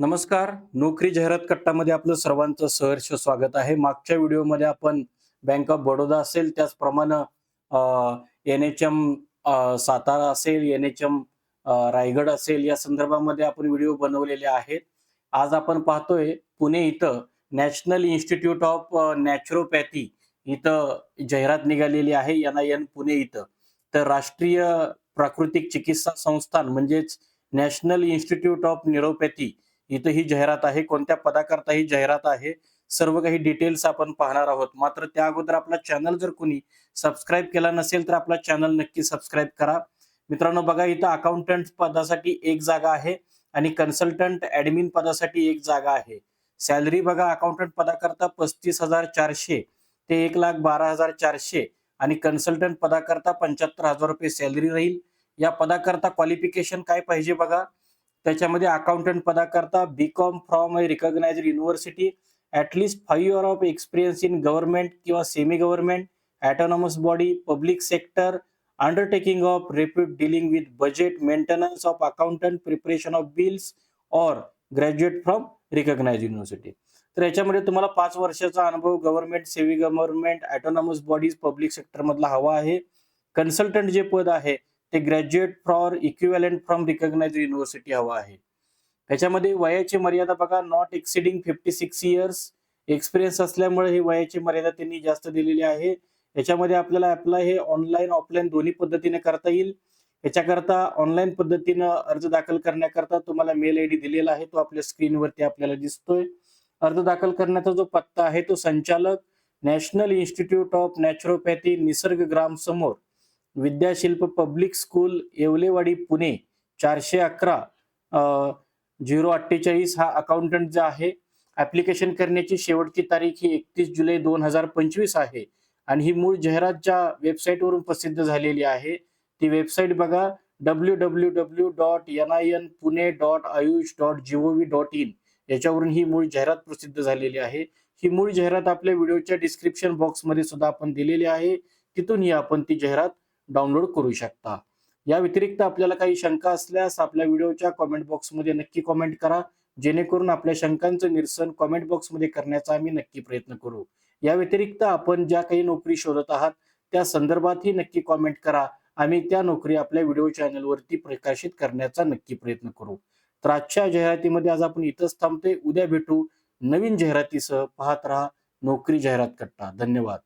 नमस्कार. नोकरी जाहिरात कट्टामध्ये आपलं सर्वांचं सहर्ष स्वागत आहे. मागच्या व्हिडिओमध्ये आपण बँक ऑफ बडोदा असेल त्याचप्रमाणे एन एच एम सातारा असेल एन एच एम रायगड असेल या संदर्भामध्ये आपण व्हिडिओ बनवलेले आहेत. आज आपण पाहतोय पुणे इथं नॅशनल इन्स्टिट्यूट ऑफ नॅचरोपॅथी इथं जाहिरात निघालेली आहे एन आय एन पुणे इथं. तर राष्ट्रीय प्राकृतिक चिकित्सा संस्थान म्हणजेच नॅशनल इन्स्टिट्यूट ऑफ न्युरोपॅथी इथं ही जाहिरात आहे कोणत्या पदाकरता ही जाहिरात आहे. सर्व काही डिटेल्स आपण पाहणार आहोत. मात्र त्या अगोदर आपला चॅनल जर कोणी सबस्क्राईब केला नसेल तर आपला चॅनल नक्की सबस्क्राईब करा. मित्रांनो बघा इथं अकाउंटंट पदासाठी एक जागा आहे आणि कन्सल्टंट ऍडमिन पदासाठी एक जागा आहे. सॅलरी बघा अकाउंटंट पदाकरता पस्तीस हजार चारशे ते एक लाख बारा हजार चारशे आणि कन्सल्टंट पदाकरता पंच्याहत्तर हजार रुपये सॅलरी राहील. या पदाकरता क्वालिफिकेशन काय पाहिजे बघा? त्याच्यामध्ये accountant पदाकरता B com from a recognised university at least five year of experience in government किंवा semi government autonomous body public sector undertaking of repute dealing with budget maintenance of accountant preparation of bills or graduate from recognise university तर याच्यामध्ये तुम्हाला पाच वर्षाचा अनुभव government semi government autonomous bodies public सेक्टरमधला हवा आहे. Consultant जे पद आहे ते graduate for equivalent from recognise university हवा आहे. त्याच्यामध्ये वयाची मर्यादा बघा not exceeding fifty six years experience असल्यामुळे ही वयाची मर्यादा त्यांनी जास्त दिलेली आहे. याच्यामध्ये आपल्याला अप्लाय हे ऑनलाईन ऑफलाईन दोन्ही पद्धतीने करता येईल. याच्याकरता ऑनलाईन पद्धतीनं अर्ज दाखल करण्याकरता तुम्हाला मेल आय डी दिलेला आहे तो आपल्या स्क्रीनवरती आपल्याला दिसतोय. अर्ज दाखल करण्याचा जो पत्ता आहे तो संचालक नॅशनल इन्स्टिट्यूट ऑफ नॅचरोपॅथी निसर्ग ग्राम समोर. विद्याशिल्प पब्लिक स्कूल येवलेवाडी पुणे चारशे अकरा झिरो अठ्ठेचाळीस हा अकाउंटंट जो आहे ऍप्लिकेशन करण्याची शेवटची तारीख ही एकतीस जुलै दोन हजार पंचवीस आहे. आणि ही मूळ जाहिरात ज्या वेबसाईटवरून प्रसिद्ध झालेली आहे. ती वेबसाईट बघा W W W dot N I N Pune dot Ayush dot G O V dot in याच्यावरून ही मूळ जाहिरात प्रसिद्ध झालेली आहे. ही मूळ जाहिरात आपल्या व्हिडिओच्या डिस्क्रिप्शन बॉक्समध्ये सुद्धा आपण दिलेली आहे. तिथूनही आपण ती जाहिरात डाउनलोड करू शकता. या व्यतिरिक्त आपल्याला काही शंका असल्यास आपल्या व्हिडिओच्या कॉमेंट बॉक्समध्ये नक्की कॉमेंट करा. जेणेकरून आपल्या शंकांचं निरसन कॉमेंट बॉक्समध्ये करण्याचा आम्ही नक्की प्रयत्न करू. या व्यतिरिक्त आपण ज्या काही नोकरी शोधत आहात त्या संदर्भातही नक्की कॉमेंट करा. आम्ही त्या नोकरी आपल्या व्हिडिओ चॅनलवरती प्रकाशित करण्याचा नक्की प्रयत्न करू. तर आजच्या जाहिरातीमध्ये आज आपण इथंच थांबतोय. उद्या भेटू नवीन जाहिरातीसह. पाहत राहा नोकरी जाहिरात कट्टा. धन्यवाद.